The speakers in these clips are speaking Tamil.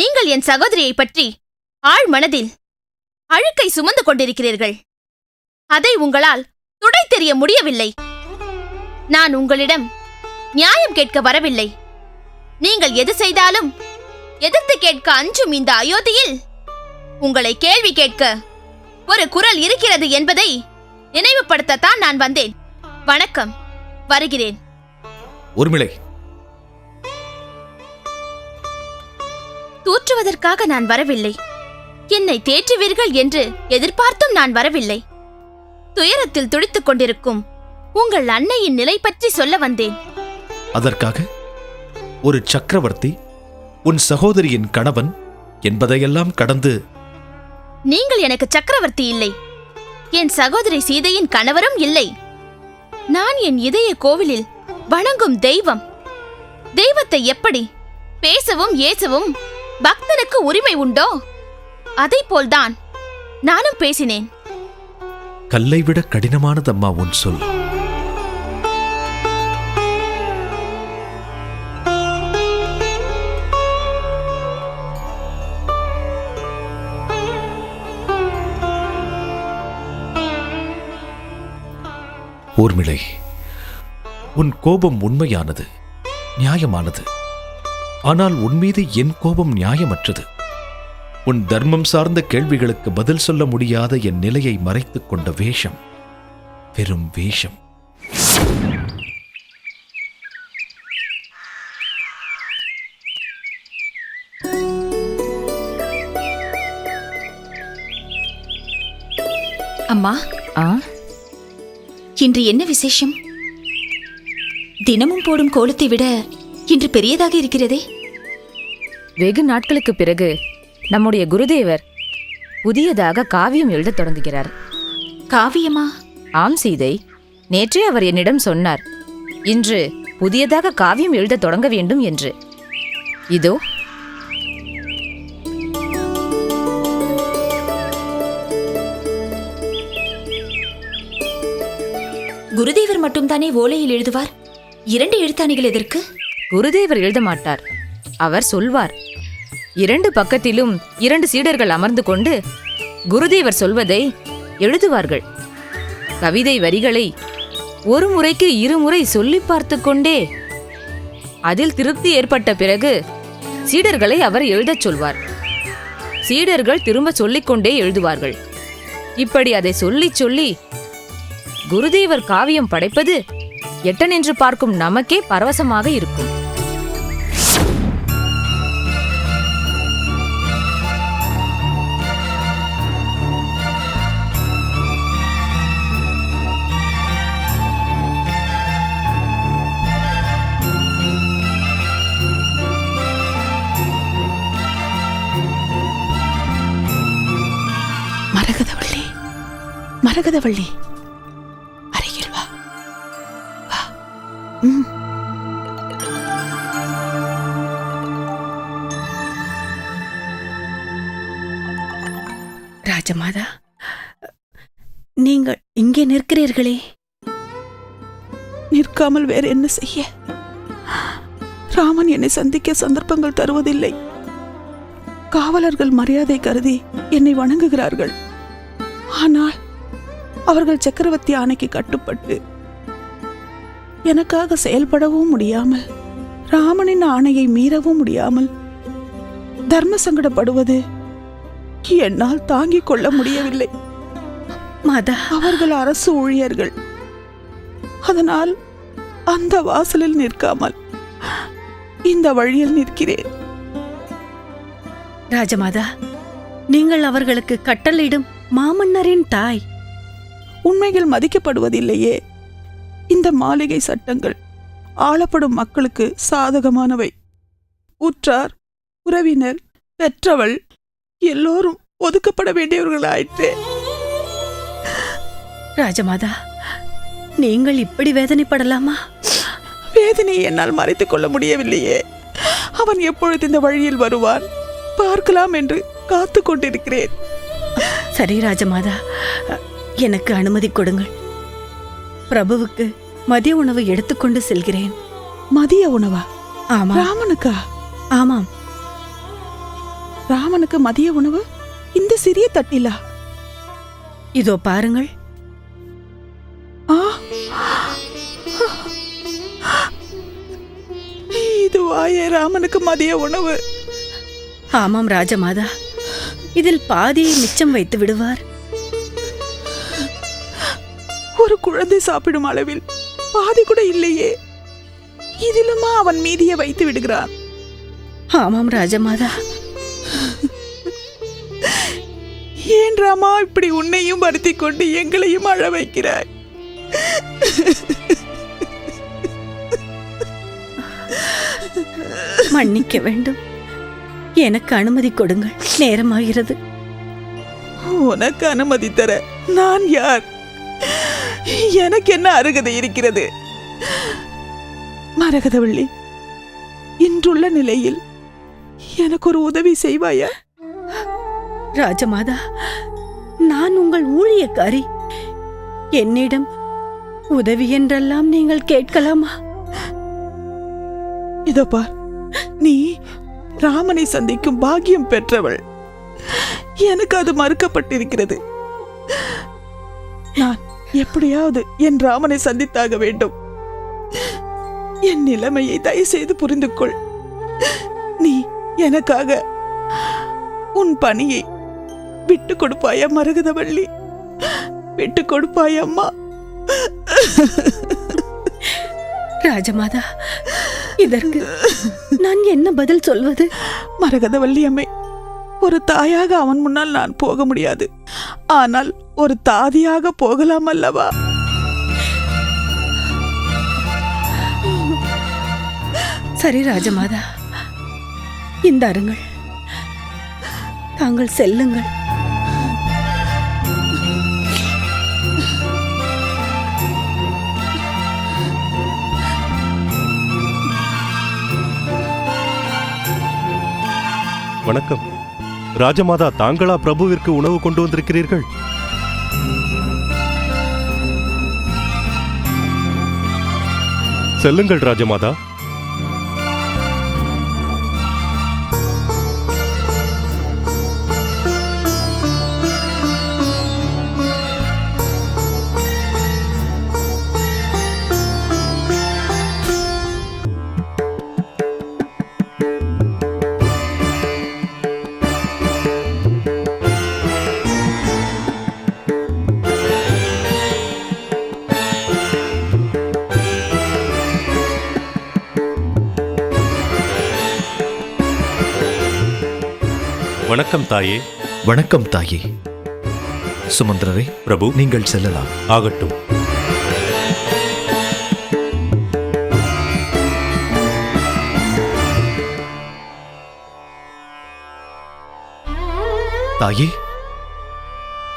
நீங்கள் என் சகோதரியை பற்றி ஆழ் மனதில் அழுக்கை சுமந்து கொண்டிருக்கிறீர்கள். அதை உங்களால் துடை தெரிய முடியவில்லை. நான் உங்களிடம் நியாயம் கேட்க வரவில்லை. நீங்கள் எது செய்தாலும் எதிர்த்து கேட்க அஞ்சும் இந்த அயோத்தியில் உங்களை கேள்வி கேட்க ஒரு குரல் இருக்கிறது என்பதை நினைவுபடுத்தத்தான் நான் வந்தேன். வணக்கம். வருகிறேன். ஊர்மிளை தூற்றுவதற்காக நான் வரவில்லை. என்னை தேற்றுவீர்கள் என்று எதிர்பார்த்தும் நான் வரவில்லை. துயரத்தில் துடித்துக் கொண்டிருக்கும் உங்கள் அன்னையின் நிலை பற்றி சொல்ல வந்தேன். அதற்காக ஒரு சக்கரவர்த்தி உன் சகோதரியின் கணவன் என்பதையெல்லாம் கடந்து நீங்கள் எனக்கு சக்கரவர்த்தி இல்லை. என் சகோதரி சீதையின் கணவரும் இல்லை. நான் என் இதய கோவிலில் வணங்கும் தெய்வம். தெய்வத்தை எப்படி பேசவும் ஏசவும் பக்தனுக்கு உரிமை உண்டோ? அதை போல்தான் நானும் பேசினேன். கல்லை விட கடினமானதம்மா உன் சொல். ஊர்மிளை உன் கோபம் உண்மையானது நியாயமானது. ஆனால் உன் மீது என் கோபம் நியாயமற்றது. உன் தர்மம் சார்ந்த கேள்விகளுக்கு பதில் சொல்ல முடியாத என் நிலையை மறைத்துக் கொண்ட வேஷம். வெறும் வேஷம். அம்மா ஆ? இன்று என்ன விசேஷம்? தினமும் போடும் கோலத்தை விட இன்று பெரியதாக இருக்கிறதே. வெகு நாட்களுக்கு பிறகு நம்முடைய குருதேவர் புதியதாக காவியம் எழுதத் தொடங்குகிறார். காவியமா? ஆம் சீதை. நேற்றே அவர் என்னிடம் சொன்னார் இன்று புதியதாக காவியம் எழுதத் தொடங்க வேண்டும் என்று. இதோ. குருதேவர் மட்டும்தானே ஓலையில் எழுதுவார்? இரண்டு எழுத்தாணிகள் எதற்கு? குருதேவர் எழுத மாட்டார் அவர் சொல்வார் இரண்டு பக்கத்திலும் இரண்டு சீடர்கள் அமர்ந்து கொண்டு குருதேவர் சொல்வதை எழுதுவார்கள். கவிதை வரிகளை ஒரு முறைக்கு இருமுறை சொல்லி பார்த்து கொண்டே அதில் திருப்தி ஏற்பட்ட பிறகு சீடர்களை அவர் எழுதச் சொல்வார். சீடர்கள் திரும்ப சொல்லிக்கொண்டே எழுதுவார்கள். இப்படி அதை சொல்லிச் சொல்லி குருதேவர் காவியம் படைப்பது எட்டனென்று பார்க்கும் நமக்கே பரவசமாக இருக்கும். மரகதவள்ளி மரகதவள்ளி அருகில் வா. வா. ம். ராஜமாதா நீங்கள் இங்கே நிற்கிறீர்களே. நிற்காமல் வேற என்ன செய்ய? ராமன் என்னை சந்திக்க சந்தர்ப்பங்கள் தருவதில்லை. காவலர்கள் மரியாதை கருதி என்னை வணங்குகிறார்கள். ஆனால் அவர்கள் சக்கரவர்த்தி ஆணைக்கு கட்டுப்பட்டு எனக்காக செயல்படவும் முடியாமல் ராமனின் ஆணையை மீறவும் முடியாமல் தர்ம சங்கடப்படுவது என்னால் தாங்கிக் கொள்ள முடியவில்லை. மாதா. அவர்கள் அரசு ஊழியர்கள். அதனால் அந்த வாசலில் நிற்காமல் இந்த வழியில் நிற்கிறேன். ராஜமாதா நீங்கள் அவர்களுக்கு கட்டளையிடும் மாமன்னரின் தாய். உண்மைகள் மதிக்கப்படுவதில்லையே. இந்த மாளிகை சட்டங்கள் ஆளப்படும் மக்களுக்கு சாதகமானவை. உற்றார் உறவினர் பெற்றவள் எல்லோரும் ஒதுக்கப்பட வேண்டியவர்களாயிற்றே. ராஜமாதா நீங்கள் இப்படி வேதனைப்படலாமா? வேதனையை என்னால் மறைத்துக் கொள்ள முடியவில்லையே. அவன் எப்பொழுது இந்த வழியில் வருவான்? பார்க்கலாம் என்று காத்து கொண்டிருக்கிறேன். சரி ராஜமாதா. எனக்கு அனுமதி கொடுங்கள். பிரபுவுக்கு மதிய உணவு எடுத்துக்கொண்டு செல்கிறேன். மதிய உணவா? ஆமா ராமனுக்கா? ஆமாம். ராமனுக்கு மதிய உணவு? இந்த சிறிய தட்டிலா? இதோ பாருங்கள். ஆ. இதுவாயே ராமனுக்கு மதிய உணவு. ஆமாம் ராஜமாதா. இதில் பாதியை மிச்சம் வைத்து விடுவார். ஒரு குழந்தை சாப்பிடும் அளவில் பாதி கூட இல்லையே. இதிலுமா அவன் மீதியை வைத்து விடுகிறான்? ஆமாம் ராஜமாதா. ஏன் ராமா இப்படி உன்னையும் வருத்தி கொண்டு எங்களையும் அழ வைக்கிறாய்? மன்னிக்க வேண்டும். எனக்கு அனுமதி கொடுங்கள். நேரமாகிறது. உனக்கு அனுமதி தர நான் யார்? எனக்கு என்ன அருகதை இருக்கிறது? மரகதவள்ளி இன்றுள்ள நிலையில் எனக்கு ஒரு உதவி செய்வாயா? ராஜமாதா நான் உங்கள் ஊழியக்காரி. என்னிடம் உதவி என்றெல்லாம் நீங்கள் கேட்கலாமா? இதோ பார் நீ ராமனை சந்திக்கும் பாக்கியம் பெற்றவள். எனக்கு அது மறுக்கப்பட்டிருக்கிறது. நான் எப்படியாவது என் ராமனை சந்தித்தாக வேண்டும். என் நிலைமையை தயவு செய்து புரிந்து கொள் நீ எனக்காக உன் பணியை விட்டு கொடுப்பாயா மரகதவள்ளி? விட்டு கொடுப்பாயம்மா ராஜமாதா இதற்கு நான் என்ன பதில் சொல்வது? மரகதவள்ளி அம்மை ஒரு தாயாக அவன் முன்னால் நான் போக முடியாது. ஆனால் ஒரு தாதியாக போகலாம் அல்லவா? சரி ராஜமாதா இந்த அருங்கள் தாங்கள் செல்லுங்கள். வணக்கம். ராஜமாதா தாங்களா பிரபுவிற்கு உணவு கொண்டு வந்திருக்கிறீர்கள்? செல்லுங்கள் ராஜமாதா. வணக்கம் தாயே. வணக்கம் தாயே. சுமந்திரரே பிரபு. நீங்கள் செல்லலாம். ஆகட்டும். தாயே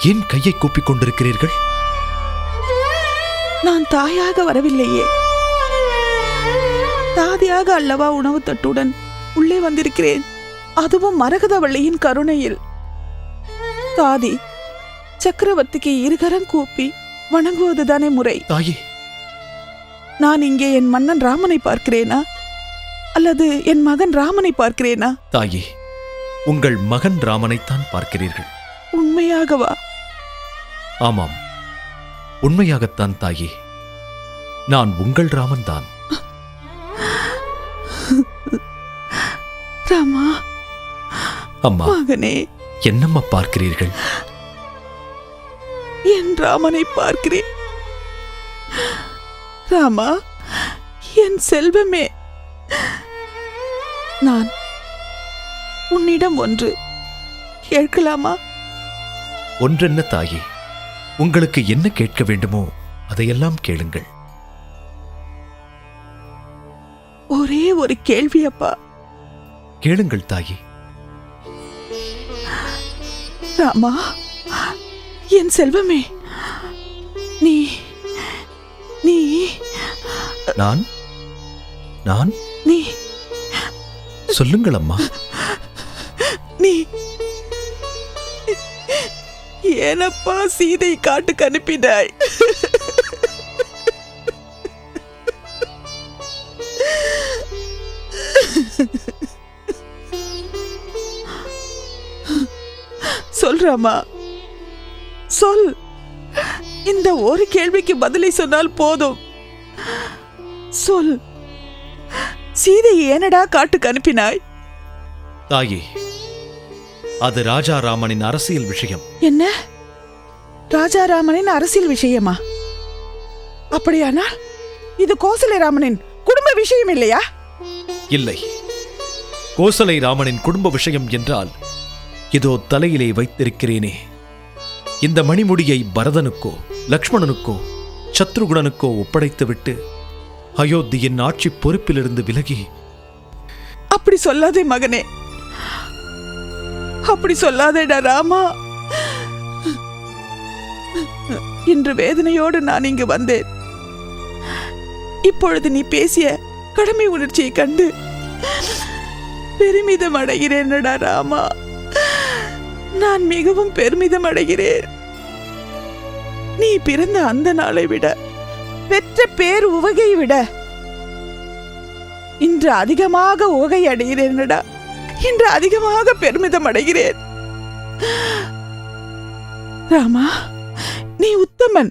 ஏன் கையை கூப்பிக் கொண்டிருக்கிறீர்கள்? நான் தாயாக வரவில்லையே. தாதியாக அல்லவா உணவு தட்டுடன் உள்ளே வந்திருக்கிறேன். அதுவும் மரகதவள்ளியின் கருணையில். தாதி சக்கரவர்த்திக்கு இருகரம் கூப்பி வணங்குவதுதானே முறை. தாயே. நான் இங்கே என் மன்னன் ராமனை பார்க்கிறேனா? அல்லது என் மகன் ராமனை பார்க்கிறேனா? தாயே உங்கள் மகன் ராமனைத்தான் பார்க்கிறீர்கள். உண்மையாகவா? ஆமாம். உண்மையாகத்தான் தாயே. நான் உங்கள் ராமன் தான் ராமா அம்மா. மகனே. என்னம்மா பார்க்கிறீர்கள்? என் ராமனை பார்க்கிறேன். ராமா என் செல்வமே. நான் உன்னிடம் ஒன்று கேட்கலாமா? ஒன்றென்ன தாயே உங்களுக்கு என்ன கேட்க வேண்டுமோ அதையெல்லாம் கேளுங்கள். ஒரே ஒரு கேள்வி அப்பா கேளுங்கள் தாயே. ராமா என் செல்வமே நீ நீ நான்? நான்? நீ. சொல்லுங்கள் அம்மா நீ. ஏனப்பா சீதை காட்டுக்கு அனுப்பினாய்? சொல் ராமா. சொல். இந்த ஒரு கேள்விக்கு பதிலை சொன்னால் போதும். சொல். சீதையை ஏனடா காட்டுக்கு அனுப்பினாய்? தாயே அது ராஜாராமனின் அரசியல் விஷயம். என்ன? ராஜாராமனின் அரசியல் விஷயமா? அப்படியானால் இது கோசலைராமனின் குடும்ப விஷயம் இல்லையா? இல்லை. கோசலை ராமனின் குடும்ப விஷயம் என்றால் இதோ தலையிலே வைத்திருக்கிறேனே. இந்த மணிமுடியை பரதனுக்கோ லக்ஷ்மணனுக்கோ சத்ருகுணனுக்கோ ஒப்படைத்துவிட்டு அயோத்தியின் ஆட்சி பொறுப்பிலிருந்து விலகி. அப்படி சொல்லாதே மகனே. அப்படி சொல்லாதேடா ராமா. இன்று வேதனையோடு நான் இங்கு வந்தேன். இப்பொழுது நீ பேசிய கடமை உணர்ச்சியை கண்டு பெருமிதம் அடைகிறேனடா ராமா. நான் மிகவும் பெருமிதம் அடைகிறேன் நீ பிறந்த அந்த நாளை விட பெற்ற பேர் உவகை விட இன்று அதிகமாக உகை அடைகிறேனடா. இன்று அதிகமாக பெருமிதம் அடைகிறேன் ராமா நீ உத்தமன்.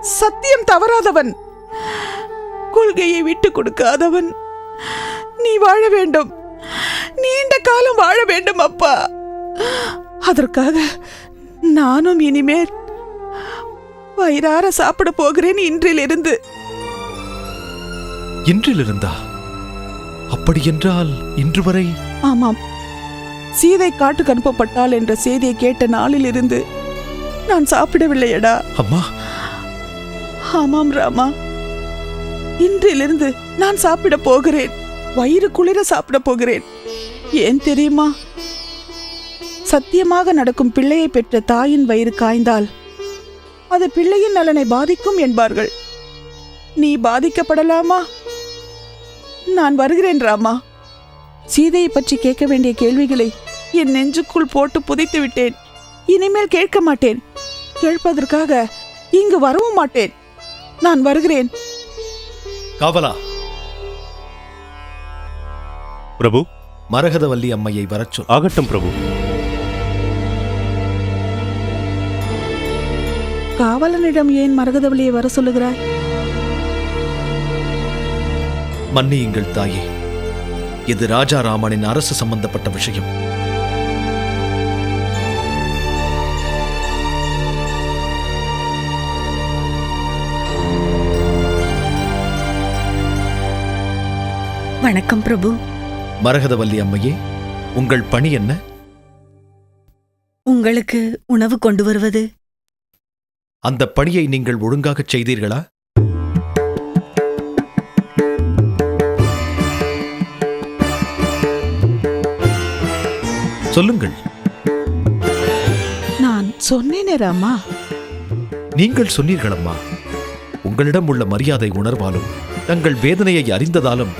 சத்தியம் தவறாதவன். கொள்கையை விட்டு கொடுக்காதவன். நீ வாழ வேண்டும். நீண்ட காலம் வாழ வேண்டும் அப்பா. அதற்காக நானும் இனிமேல் வயிறார சாப்பிட போகிறேன் இன்றிலிருந்து. இன்றிலிருந்தா? அப்படியென்றால் இன்று வரை? ஆமாம். சீதை காட்டுக்கு அனுப்பப்பட்டாள் என்ற செய்தியை கேட்ட நாளிலிருந்து நான் சாப்பிடவில்லையடா. அம்மா. ஆமாம் ராமா. இன்றிலிருந்து நான் சாப்பிட போகிறேன். வயிறு குளிர சாப்பிட போகிறேன். ஏன் தெரியுமா? சத்தியமாக நடக்கும் பிள்ளையை பெற்ற தாயின் வயிறு காய்ந்தால் அது பிள்ளையின் நலனை பாதிக்கும் என்பார்கள். நீ பாதிக்கப்படலாமா? நான் வருகிறேன் ராமா. சீதையை பற்றி கேட்க வேண்டிய கேள்விகளை என் நெஞ்சுக்குள் போட்டு புதைத்து விட்டேன். இனிமேல் கேட்க மாட்டேன். கேட்பதற்காக இங்கு வரவும் மாட்டேன். நான் வருகிறேன். காவலா. பிரபு மரகதவல்லி அம்மையை வரச் சொல். ஆகட்டும் பிரபு. காவலனிடம் ஏன் மரகதவளியை வர சொல்லுகிறாய்? மன்னியுங்கள் தாயே. இது ராஜாராமனின் அரசு சம்பந்தப்பட்ட விஷயம். வணக்கம் பிரபு. மரகதவல்லி அம்மையே உங்கள் பணி என்ன? உங்களுக்கு உணவு கொண்டு வருவது அந்த பணியை நீங்கள் ஒழுங்காகச் செய்தீர்களா? சொல்லுங்கள். நான் சொன்னேனே ராமா. நீங்கள் சொன்னீர்களம்மா. உங்களிடம் உள்ள மரியாதை உணர்வாலும் தங்கள் வேதனையை அறிந்ததாலும்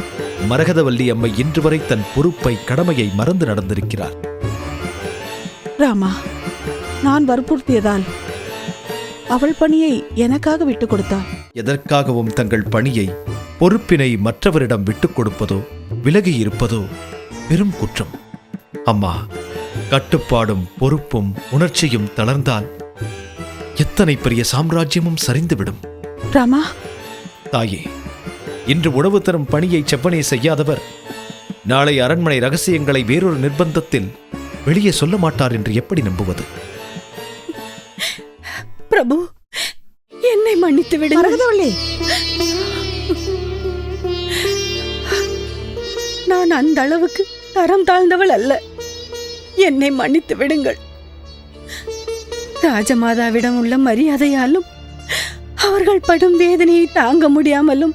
மரகதவல்லி அம்மை இன்று வரை தன் பொறுப்பை கடமையை மறந்து நடந்திருக்கிறார். ராமா நான் வற்புறுத்தியதால் அவள் பணியை எனக்காக விட்டுக் கொடுத்தாள். எதற்காகவும் தங்கள் பணியை பொறுப்பினை மற்றவரிடம் விட்டுக் கொடுப்பதோ விலகி இருப்பதோ பெரும் குற்றம். அம்மா கட்டுப்பாடும் பொறுப்பும் உணர்ச்சியும் தளர்ந்தால் எத்தனை பெரிய சாம்ராஜ்யமும் சரிந்துவிடும். ராமா. தாயே இன்று உணவு தரும் பணியை செவ்வனே செய்யாதவர் நாளை அரண்மனை ரகசியங்களை வேறொரு நிர்பந்தத்தில் வெளியே சொல்ல மாட்டார் என்று எப்படி நம்புவது? பிரபு என்னை மன்னித்து விடுங்கள். நான் அந்த அளவுக்கு தரம் தாழ்ந்தவள் அல்ல. என்னை மன்னித்து விடுங்கள். ராஜமாதாவிடம் உள்ள மரியாதையாலும் அவர்கள் படும் வேதனையை தாங்க முடியாமலும்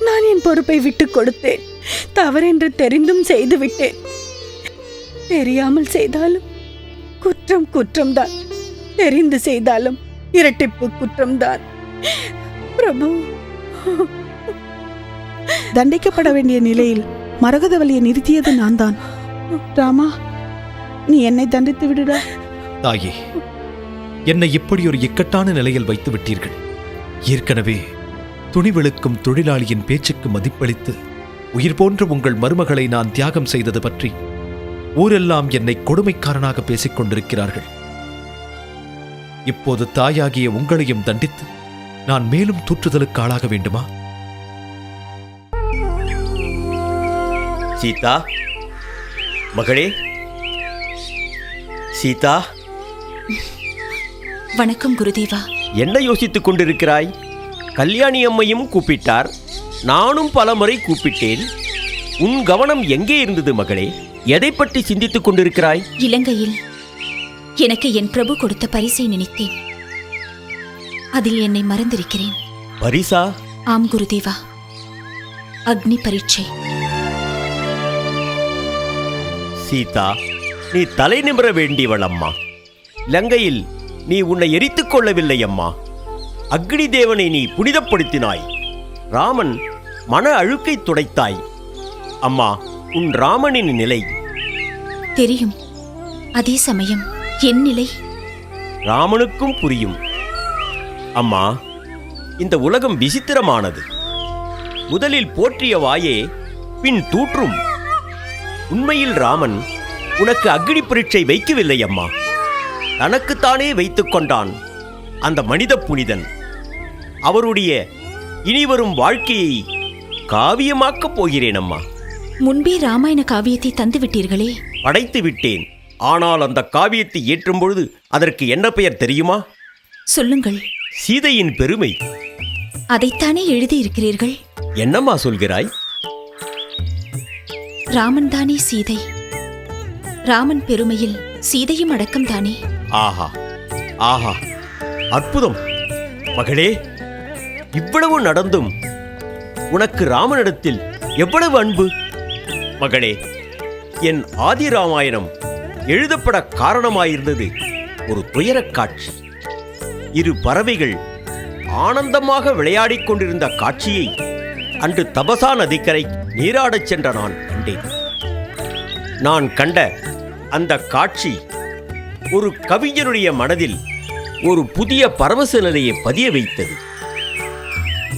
நான் என் பொறுப்பை விட்டுக் கொடுத்தேன். தவறென்று தெரிந்தும் செய்து விட்டேன் தெரியாமல் செய்தாலும் குற்றம் குற்றம்தான். தெரிந்து செய்தாலும் இரட்டிப்பு குற்றம்தான். பிரபு. தண்டிக்கப்பட வேண்டிய நிலையில் மரகதவள்ளியை நிறுத்தியது நான் தான் ராமா நீ என்னை தண்டித்து விடுடா. தாயே என்னை இப்படி ஒரு இக்கட்டான நிலையில் வைத்து விட்டீர்கள். ஏற்கனவே துணிவெளுக்கும் தொழிலாளியின் பேச்சுக்கு மதிப்பளித்து உயிர் போன்ற உங்கள் மருமகளை நான் தியாகம் செய்தது பற்றி ஊரெல்லாம் என்னை கொடுமைக்காரனாக பேசிக் கொண்டிருக்கிறார்கள். இப்போது தாயாகிய உங்களையும் தண்டித்து நான் மேலும் தூற்றுதலுக்கு ஆளாக வேண்டுமா? சீதா மகளே. சீதா. வணக்கம் குருதேவா. என்ன யோசித்துக் கொண்டிருக்கிறாய்? கல்யாணி அம்மையும் கூப்பிட்டார். நானும் பலமுறை கூப்பிட்டேன். உன் கவனம் எங்கே இருந்தது மகளே? எதை பற்றி சிந்தித்துக் கொண்டிருக்கிறாய்? இலங்கையில். எனக்கு என் பிரபு கொடுத்த பரிசை நினைத்தேன். அதில் என்னை மறந்திருக்கிறேன். பரிசா? ஆம் குருதேவா. அக்னி பரீட்சை. சீதா நீ தலை நிமிர வேண்டியவள் அம்மா லங்கையில் நீ உன்னை எரித்துக் கொள்ளவில்லை அம்மா அக்னி தேவனை நீ புனிதப்படுத்தினாய். ராமன் மன அழுக்கை துடைத்தாய். அம்மா உன் ராமனின் நிலை. தெரியும். அதே சமயம் என் நிலை? ராமனுக்கும் புரியும். அம்மா இந்த உலகம் விசித்திரமானது. முதலில் போற்றிய வாயே பின் தூற்றும். உண்மையில் ராமன் உனக்கு அக்னி பரீட்சை வைக்கவில்லை அம்மா. தனக்குத்தானே வைத்துக் கொண்டான் அந்த மனித புனிதன். அவருடைய இனிவரும் வாழ்க்கையை காவியமாக்கப் போகிறேன் அம்மா. முன்பே ராமாயண காவியத்தை தந்து விட்டீர்களே படைத்து விட்டேன் ஆனால் அந்த காவியத்தை ஏற்றும் பொழுது அதற்கு என்ன பெயர் தெரியுமா? சொல்லுங்கள். சீதையின் பெருமை. அதைத்தானே எழுதியிருக்கிறீர்கள்? என்னம்மா சொல்கிறாய்? ராமன் தானே சீதை. ராமன் பெருமையில் சீதையும் அடக்கம் தானே ஆஹா ஆஹா. அற்புதம். மகளே இவ்வளவு நடந்தும் உனக்கு ராமனிடத்தில் எவ்வளவு அன்பு? மகளே என் ஆதி ராமாயணம் எழுதப்பட காரணமாயிருந்தது ஒரு துயரக் காட்சி. இரு பறவைகள் ஆனந்தமாக விளையாடிக் கொண்டிருந்த காட்சியை அன்று தபசா நதிக்கரை நீராடச் சென்ற நான் கண்டேன். நான் கண்ட அந்த காட்சி ஒரு கவிஞனுடைய மனதில் ஒரு புதிய பரவச நிலையை பதிய வைத்தது.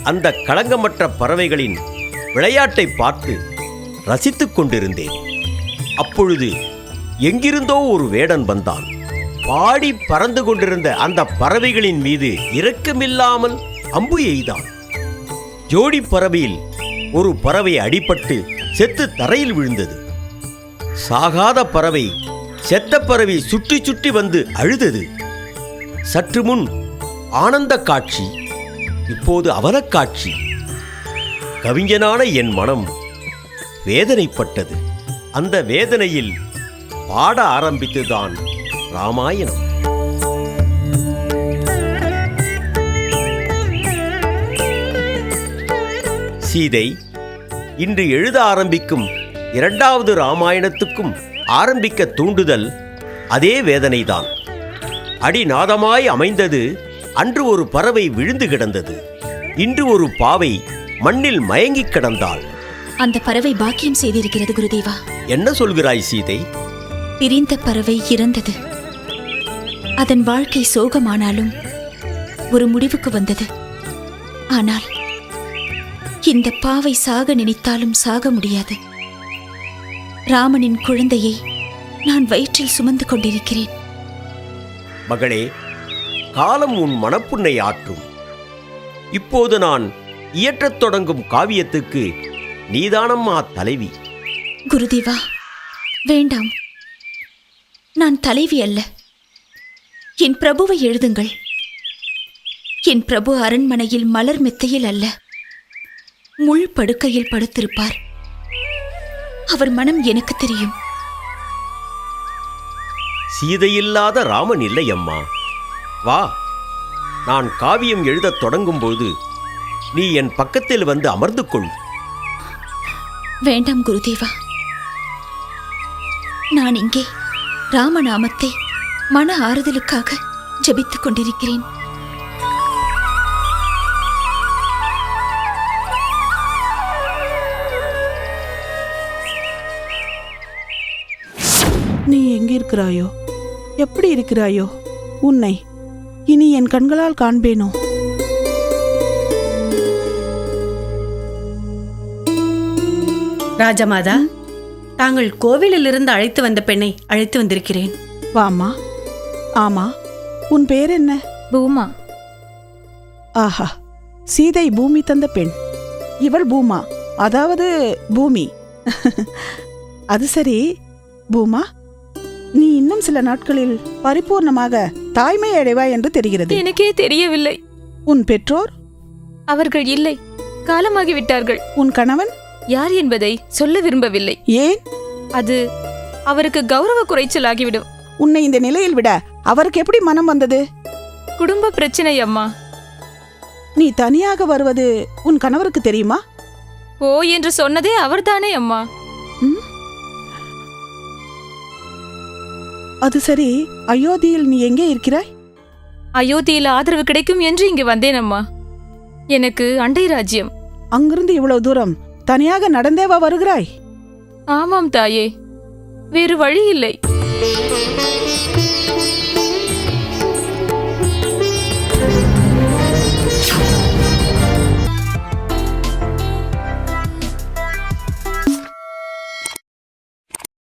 அந்த களங்கமற்ற பறவைகளின் விளையாட்டை பார்த்து ரசித்துக் கொண்டிருந்தேன். அப்பொழுது எங்கிருந்தோ ஒரு வேடன் வந்தான். பாடி பறந்து கொண்டிருந்த அந்த பறவைகளின் மீது இரக்கமில்லாமல் அம்பு எய்தான். ஜோடி பறவையில் ஒரு பறவை அடிபட்டு செத்து தரையில் விழுந்தது. சாகாத பறவை செத்த பறவை சுற்றி சுற்றி வந்து அழுதது. சற்று முன் ஆனந்த காட்சி இப்போது அவலக் காட்சி கவிஞனான என் மனம் வேதனைப்பட்டது. அந்த வேதனையில் பாட ஆரம்பித்துதான் ராமாயணம். சீதை இன்று எழுத ஆரம்பிக்கும் இரண்டாவது ராமாயணத்துக்கும் ஆரம்பிக்க தூண்டுதல் அதே வேதனைதான். அடிநாதமாய் அமைந்தது அன்று ஒரு பறவை விழுந்து கிடந்தது. இன்று ஒரு பாவை மண்ணில் மயங்கிக் கிடந்தாள். அந்த பறவை பாக்கியம் செய்திருக்கிறது குருதேவா. என்ன சொல்கிறாய் சீதை? பிரிந்த பறவை இறந்தது. அதன் வாழ்க்கை சோகமானாலும் ஒரு முடிவுக்கு வந்தது. ஆனால் இந்த பாவை சாக நினைத்தாலும் சாக முடியாது. ராமனின் குழந்தையை நான் வயிற்றில் சுமந்து கொண்டிருக்கிறேன். மகளே காலம் உன் மனப்புண்ணை ஆற்றும். இப்போது நான் இயற்றத் தொடங்கும் காவியத்துக்கு நீதானம்மா தலைவி. குருதேவா வேண்டாம். நான் தலைவி அல்ல. என் பிரபுவை எழுதுங்கள். என் பிரபு அரண்மனையில் மலர் மெத்தையில் அல்ல. முள் படுக்கையில் படுத்திருப்பார். அவர் மனம் எனக்கு தெரியும். சீதையில்லாத ராமன் இல்லை அம்மா. வா நான் காவியம் எழுதத் தொடங்கும்போது நீ என் பக்கத்தில் வந்து அமர்ந்து கொள். வேண்டாம் குருதேவா. நான் இங்கே. ராமநாமத்தை மன ஆறுதலுக்காக ஜெபித்துக் கொண்டிருக்கிறேன். நீ எங்கிருக்கிறாயோ? எப்படி இருக்கிறாயோ? உன்னை இனி என் கண்களால் காண்பேனோ? ராஜமாதா தாங்கள் கோவிலிலிருந்து அழைத்து வந்த பெண்ணை அழைத்து வந்திருக்கிறேன். வாம்மா ஆமா. உன் பேர் என்ன பூமா. ஆஹா. சீதை பூமி தந்த பெண். இவள் பூமா. அதாவது பூமி. அது சரி. பூமா நீ இன்னும் சில நாட்களில் பரிபூர்ணமாக தாய்மை அடைவாய் என்று தெரிகிறது. எனக்கே தெரியவில்லை. உன் பெற்றோர்? அவர்கள் இல்லை. காலமாகிவிட்டார்கள். உன் கணவன்? யார் என்பதை சொல்ல விரும்பவில்லை. ஏன்? அது அவருக்கு கௌரவ குறைச்சலாகிவிடும். உன்னை இந்த நிலையில் விட அவருக்கு எப்படி மனம் வந்தது? குடும்ப பிரச்சனை அம்மா. நீ தனியாக வருவது உன் கணவருக்கு தெரியுமா? ஓ என்று சொன்னதே அவர்தானே அம்மா. அது சரி. அயோத்தியில் நீ எங்கே இருக்கிறாய்? அயோத்தியில் ஆதரவு கிடைக்கும் என்று இங்கு வந்தேன் அம்மா. எனக்கு அண்டை ராஜ்யம். அங்கிருந்து இவ்வளவு தூரம் தனியாக நடந்தேவா வருகிறாய்? ஆமாம் தாயே வேறு வழி இல்லை.